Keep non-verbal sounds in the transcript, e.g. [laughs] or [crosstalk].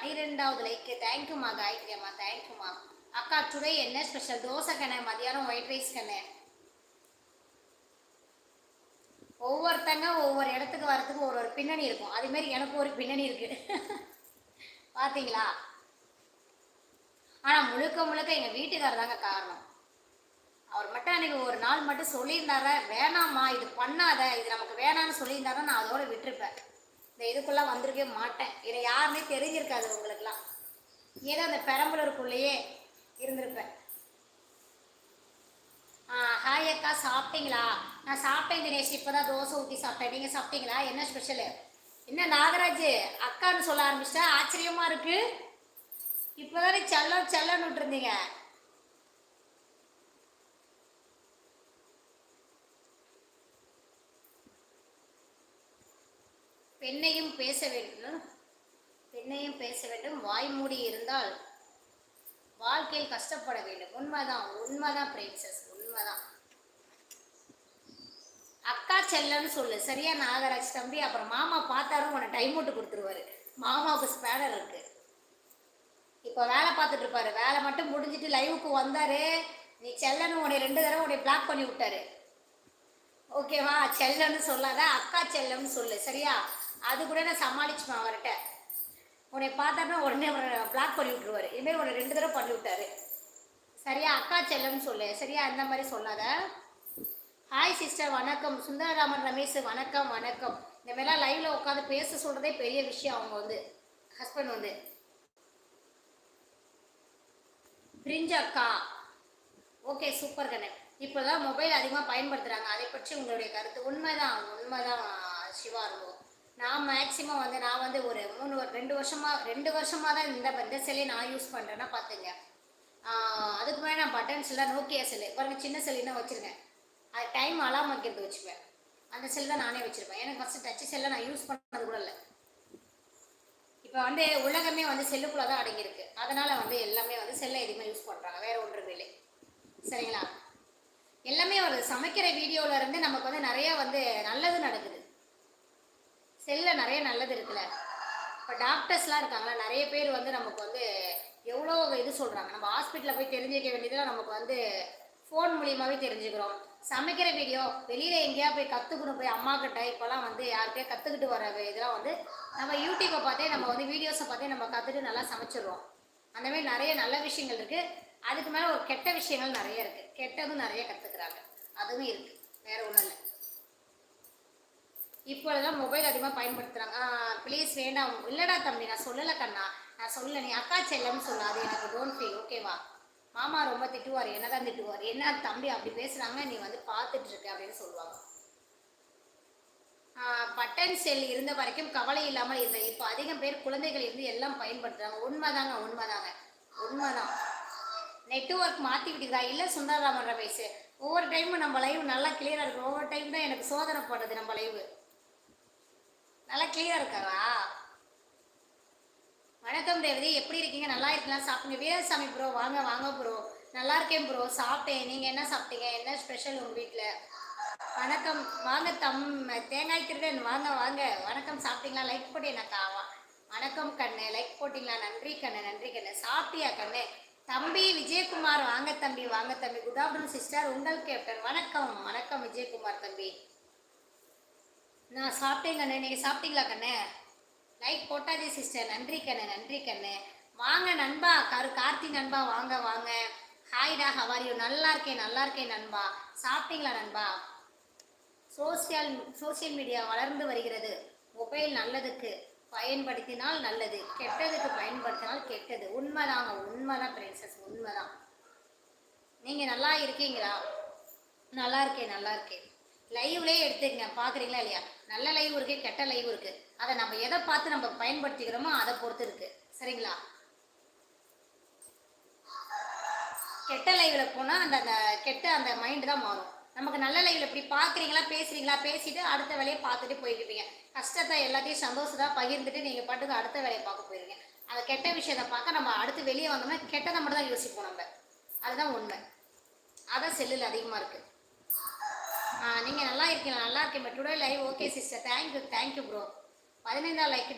பனிரெண்டாவது லைக்கு தேங்க்யூமா காயத்ரி அம்மா தேங்க்யூமா அக்கா டுடே என்ன ஸ்பெஷல் தோசை கண்ணே மதியானம் ஒயிட் ரைஸ் கண்ணே. ஒவ்வொருத்தங்க ஒவ்வொரு இடத்துக்கு வரத்துக்கு ஒரு ஒரு பின்னணி இருக்கும். அது மாதிரி எனக்கு ஒரு பின்னணி இருக்கு. [laughs] பாத்தீங்களா? ஆனா முழுக்க முழுக்க எங்க வீட்டுக்காரர் தாங்க காரணம். அவர் மட்டும் அன்னைக்கு ஒரு நாள் மட்டும் சொல்லியிருந்தார வேணாம்மா இது பண்ணாத இது நமக்கு வேணாம்னு சொல்லியிருந்தாரா நான் அதோட விட்டுருப்பேன். இந்த இதுக்குள்ளே வந்திருக்கவே மாட்டேன். இதை யாருமே தெரிஞ்சிருக்காது உங்களுக்குலாம் ஏதோ அந்த பெரம்பலூருக்குள்ளேயே இருந்திருப்பேன். ஆ ஹாய் அக்கா சாப்பிட்டீங்களா? நான் சாப்பிட்டேன் தினேஷ் இப்போ தான் தோசை ஊற்றி சாப்பிட்டேன். நீங்கள் சாப்பிட்டீங்களா? என்ன ஸ்பெஷலு என்ன நாகராஜ் அக்கான்னு சொல்ல ஆரம்பிச்சிட்டா? இருக்குது இப்போ இப்போதானே செல்லம் செல்லன்னு விட்டுருந்தீங்க. பெண்ணையும் பேச வேண்டும். பெண்ணையும் பேச வேண்டும். வாய் மூடி இருந்தால் வாழ்க்கையில் கஷ்டப்பட வேண்டும். உண்மைதான். உண்மைதான் பிரின்சஸ் உண்மைதான். அக்கா செல்லன்னு சொல்லு. சரியா நாகராஜ் தம்பி? அப்புறம் மாமா பார்த்தாரும் உன்னை டைம் விட்டு கொடுத்துருவாரு. மாமாவுக்கு ஸ்பேனர் இருக்கு. இப்போ வேலை பார்த்துட்டு இருப்பாரு. வேலை மட்டும் முடிஞ்சிட்டு லைவுக்கு வந்தாரு. நீ செல்லன்னு உன்னை ரெண்டு தடவை உன்னை பிளாக் பண்ணி விட்டாரு. ஓகேவா செல்லன்னு சொல்லாத. அக்கா செல்லன்னு சொல்லு. சரியா? அது கூட நான் சமாளிச்சுமா அவர்கிட்ட. உன்னை பார்த்தாருன்னா உடனே பிளாக் பண்ணி விட்டுருவாரு. இதுமாரி உன்னை ரெண்டு தடவை பண்ணி விட்டாரு. சரியா? அக்கா செல்லம்னு சொல்லு. சரியா? அந்த மாதிரி சொல்லாத. ஹாய் சிஸ்டர் வணக்கம். சுந்தரராமன் ரமேஷ் வணக்கம் வணக்கம். இந்த மாதிரிலாம் லைவில் உட்காந்து பேச சொல்கிறதே பெரிய விஷயம் அவங்க வந்து. ஹஸ்பண்ட் வந்து. பிரிஞ்சு அக்கா. Okay super Kannan. இப்போதான் மொபைல் அதிகமாக பயன்படுத்துகிறாங்க அதை பற்றி உங்களுடைய கருத்து. உண்மைதான். உண்மைதான் சிவா இருக்கும் நான் மேக்ஸிமம் வந்து நான் வந்து ஒரு மூணு ரெண்டு வருஷமாக ரெண்டு வருஷமாக தான் இந்த இந்த செல்லை நான் யூஸ் பண்ணுறேன்னா பார்த்துங்க அதுக்கு முன்னாடி நான் பட்டன் செல்லாக நோக்கியா செல்லு பாருங்க சின்ன செல்லுன்னா வச்சுருக்கேன். அது டைம் அலாம் வைக்கிறது வச்சுப்பேன். அந்த செல் தான் நானே வச்சுருப்பேன். எனக்கு ஃபஸ்ட்டு டச் செல்லை நான் யூஸ் பண்ணது கூட இல்லை. இப்போ வந்து உலகமே வந்து செல்லுக்குள்ளே தான் அடங்கியிருக்கு. அதனால் வந்து எல்லாமே வந்து செல்லை எதுவுமே யூஸ் பண்ணுறாங்க வேறு ஒன்றும் இல்லை. சரிங்களா? எல்லாமே ஒரு சமைக்கிற வீடியோவில் இருந்து நமக்கு வந்து நிறைய வந்து நல்லது நடக்குது. செல்ல நிறைய நல்லது இருக்குல்ல. இப்போ டாக்டர்ஸ்லாம் இருக்காங்களா நிறைய பேர் வந்து நமக்கு வந்து எவ்வளோ இது சொல்கிறாங்க நம்ம ஹாஸ்பிட்டலில் போய் தெரிஞ்சுக்க வேண்டியதெல்லாம் நமக்கு வந்து ஃபோன் மூலியமாகவே தெரிஞ்சுக்கிறோம். சமைக்கிற வீடியோ வெளியில் எங்கேயா போய் கற்றுக்கணும் போய் அம்மா கிட்ட இப்போலாம் வந்து யார்கிட்டயே கற்றுக்கிட்டு வர இதெல்லாம் வந்து நம்ம யூடியூப்பை பார்த்தே நம்ம வந்து வீடியோஸை பார்த்தே நம்ம கற்றுட்டு நல்லா சமைச்சிடுறோம். அந்த மாதிரி நிறைய நல்ல விஷயங்கள் இருக்குது அதுக்கு மேலே ஒரு கெட்ட விஷயங்கள் நிறைய இருக்குது கெட்டதும் நிறைய கற்றுக்குறாங்க அதுவும் இருக்குது வேறு ஒன்றும் இல்லை. இப்பொழுதுதான் மொபைல் அதிகமாக பயன்படுத்துகிறாங்க ப்ளீஸ் வேண்டாம். இல்லைடா தம்பி நான் சொல்லலை கண்ணா. நான் சொல்லலை. நீ அக்கா செல்லம்னு சொல்லாது. எனக்கு டோன்ட் ஃபீல் ஓகேவா மாமா ரொம்ப திட்டுவார். என்னதான் திட்டுவார்? என்ன தம்பி அப்படி பேசுகிறாங்க நீ வந்து பார்த்துட்டு இருக்க அப்படின்னு சொல்லுவாங்க. பட்டன் செல் இருந்த வரைக்கும் கவலை இல்லாமல் இருந்தது இப்போ அதிகம் பேர் குழந்தைகள் இருந்து எல்லாம் பயன்படுத்துகிறாங்க உண்மைதாங்க உண்மைதாங்க. உண்மைதான். நெட்வொர்க் மாற்றி விட்டுதா இல்லை சுந்தரராமன் ரமேஷ் ஒவ்வொரு டைமும் நம்ம லைவ் நல்லா கிளியராக இருக்கும். ஒவ்வொரு டைம் தான் எனக்கு சோதனை போடுறது நம்ம லைவு நல்லா கிளியராக இருக்காரா வணக்கம் ரேவதி. எப்படி இருக்கீங்க? நல்லா இருக்கலாம் சாப்பிடுங்க. வீரசாமி ப்ரோ வாங்க வாங்க ப்ரோ நல்லா இருக்கேன் ப்ரோ சாப்பிட்டேன். நீங்கள் என்ன சாப்பிட்டீங்க? என்ன ஸ்பெஷல் உங்கள் வீட்டில் வணக்கம். வாங்க தம் தேங்காய் திருடன். வாங்க வாங்க. வணக்கம். சாப்பிட்டீங்களா? லைக் போட்டேனாக்கா வா வணக்கம் கண்ணு. லைக் போட்டிங்களா? நன்றி கண்ணு நன்றி கண்ணு. சாப்பிட்டியா கண்ணு? தம்பி விஜயகுமார். வாங்க தம்பி வாங்க தம்பி. குட் ஆஃப்டர்நூன் சிஸ்டர் உங்கள் கேப்டன் வணக்கம் வணக்கம் விஜயகுமார் தம்பி. நான் சாப்பிட்டேன் கண்ணு. நீங்கள் சாப்பிட்டீங்களா கண்ணு? லைக் போட்டாதே சிஸ்டர் நன்றி கண்ணு நன்றி கண்ணு. வாங்க நண்பா. கரு கார்த்தி நண்பா வாங்க வாங்க. ஹாய்டா ஹவாரியோ நல்லா இருக்கேன் நல்லா இருக்கேன் நண்பா. சாப்பிட்டீங்களா நண்பா? சோசியல் சோசியல் மீடியா வளர்ந்து வருகிறது. மொபைல் நல்லதுக்கு பயன்படுத்தினால் நல்லது. கெட்டதுக்கு பயன்படுத்தினால் கெட்டது. உண்மைதாங்க உண்மைதான் பிரின்சஸ் உண்மைதான். நீங்கள் நல்லா இருக்கீங்களா? நல்லா இருக்கேன் நல்லா இருக்கேன். லைவ்லேயே எடுத்துக்கங்க. பார்க்குறீங்களா இல்லையா? நல்ல லைவ் இருக்கு கெட்ட லைவ் இருக்கு. அதை நம்ம எதை பார்த்து நம்ம பயன்படுத்திக்கிறோமோ அதை பொறுத்து இருக்கு. சரிங்களா? கெட்ட லைவில் போனால் அந்த அந்த கெட்ட அந்த மைண்டு தான் மாறும். நமக்கு நல்ல லைவில் இப்படி பார்க்குறீங்களா பேசுறீங்களா பேசிட்டு அடுத்த வேலையை பார்த்துட்டு போய்க்கிட்டீங்க கஷ்டத்தை எல்லாத்தையும் சந்தோஷத்தை பகிர்ந்துட்டு நீங்கள் பாட்டுக்கு அடுத்த வேலையை பார்க்க போயிருங்க. அந்த கெட்ட விஷயத்தை பார்க்க நம்ம அடுத்து வெளியே வந்தோம்னா கெட்டதை மட்டும் தான் யோசிப்போம் நம்ம. அதுதான் உண்மை. அதான் செல்லில் அதிகமாக இருக்குது நீங்கள் நல்லா இருக்கீங்களா நல்லா இருக்கேன் but today live okay sister thank you thank you bro பதினைந்தாம் லைக்